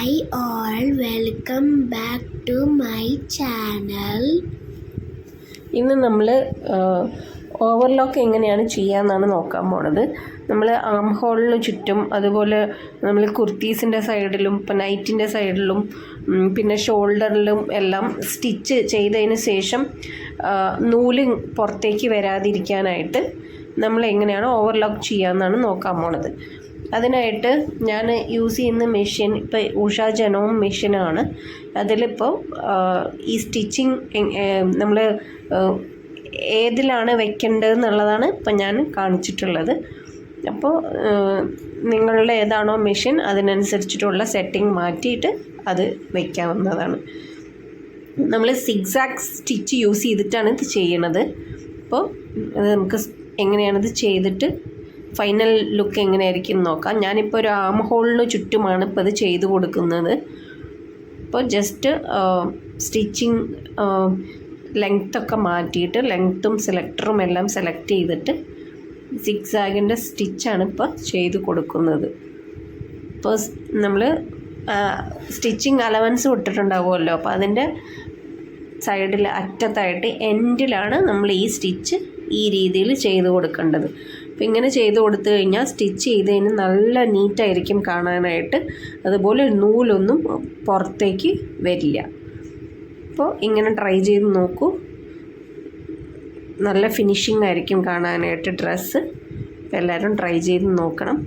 Hi all welcome back to my channel ഇന്ന് നമ്മൾ overlock എങ്ങനെയാണ് ചെയ്യാമെന്നാണ് നോക്കാൻ പോണത്. നമ്മൾ ആം ഹോളിന് ചുറ്റും അതുപോലെ നമ്മൾ കുർത്തീസിന്റെ സൈഡിലും ഇപ്പം നൈറ്റിന്റെ സൈഡിലും പിന്നെ ഷോൾഡറിലും എല്ലാം സ്റ്റിച്ച് ചെയ്തതിന് ശേഷം നൂൽ പുറത്തേക്ക് വരാതിരിക്കാനായിട്ട് നമ്മൾ എങ്ങനെയാണ് ഓവർലോക്ക് ചെയ്യാമെന്നാണ് നോക്കാൻ പോണത്. അതിനായിട്ട് ഞാൻ യൂസ് ചെയ്യുന്ന മെഷീൻ ഇപ്പോൾ ഉഷ ജനോം മെഷീനാണ്. അതിലിപ്പോൾ ഈ സ്റ്റിച്ചിങ് നമ്മൾ ഏതിലാണ് വെക്കേണ്ടതെന്നുള്ളതാണ് ഇപ്പം ഞാൻ കാണിച്ചിട്ടുള്ളത്. അപ്പോൾ നിങ്ങളുടെ ഏതാണോ മെഷീൻ അതിനനുസരിച്ചിട്ടുള്ള സെറ്റിംഗ് മാറ്റിയിട്ട് അത് വയ്ക്കാവുന്നതാണ് നമ്മൾ സിക്സാക്സ് സ്റ്റിച്ച് യൂസ് ചെയ്തിട്ടാണ് ഇത് ചെയ്യണത്. അപ്പോൾ അത് നമുക്ക് എങ്ങനെയാണിത് ചെയ്തിട്ട് ഫൈനൽ ലുക്ക് എങ്ങനെയായിരിക്കും നോക്കാം. ഞാനിപ്പോൾ ഒരു ആം ഹോളിന് ചുറ്റുമാണ് ഇപ്പോൾ ഇത് ചെയ്തു കൊടുക്കുന്നത്. അപ്പോൾ ജസ്റ്റ് സ്റ്റിച്ചിങ് ലെങ്ത്തൊക്കെ മാറ്റിയിട്ട് ലെങ്ത്തും സെലക്ടറും എല്ലാം സെലക്ട് ചെയ്തിട്ട് സിക്സ് ആഗിന്റെ സ്റ്റിച്ചാണ് ഇപ്പോൾ ചെയ്ത് കൊടുക്കുന്നത്. ഇപ്പോൾ നമ്മൾ സ്റ്റിച്ചിങ് അലവൻസ് വിട്ടിട്ടുണ്ടാവുമല്ലോ. അപ്പോൾ അതിന്റെ സൈഡിൽ അറ്റത്തായിട്ട് എൻഡിലാണ് നമ്മൾ ഈ സ്റ്റിച്ച് ഈ രീതിയിൽ ചെയ്ത് കൊടുക്കേണ്ടത്. അപ്പോൾ ഇങ്ങനെ ചെയ്ത് കൊടുത്തു കഴിഞ്ഞാൽ സ്റ്റിച്ച് ചെയ്തതിന് നല്ല നീറ്റായിരിക്കും കാണാനായിട്ട്. അതുപോലെ നൂലൊന്നും പുറത്തേക്ക് വരില്ല. അപ്പോൾ ഇങ്ങനെ ട്രൈ ചെയ്ത് നോക്കൂ. നല്ല ഫിനിഷിംഗ് ആയിരിക്കും കാണാനായിട്ട് ഡ്രസ്സ്. എല്ലാവരും ട്രൈ ചെയ്ത് നോക്കണം.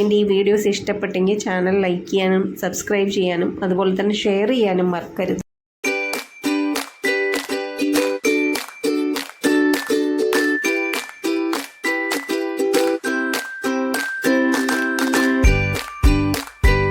എന്റെ ഈ വീഡിയോസ് ഇഷ്ടപ്പെട്ടെങ്കിൽ ചാനൽ ലൈക്ക് ചെയ്യാനും സബ്സ്ക്രൈബ് ചെയ്യാനും അതുപോലെ തന്നെ ഷെയർ ചെയ്യാനും മറക്കരുത്.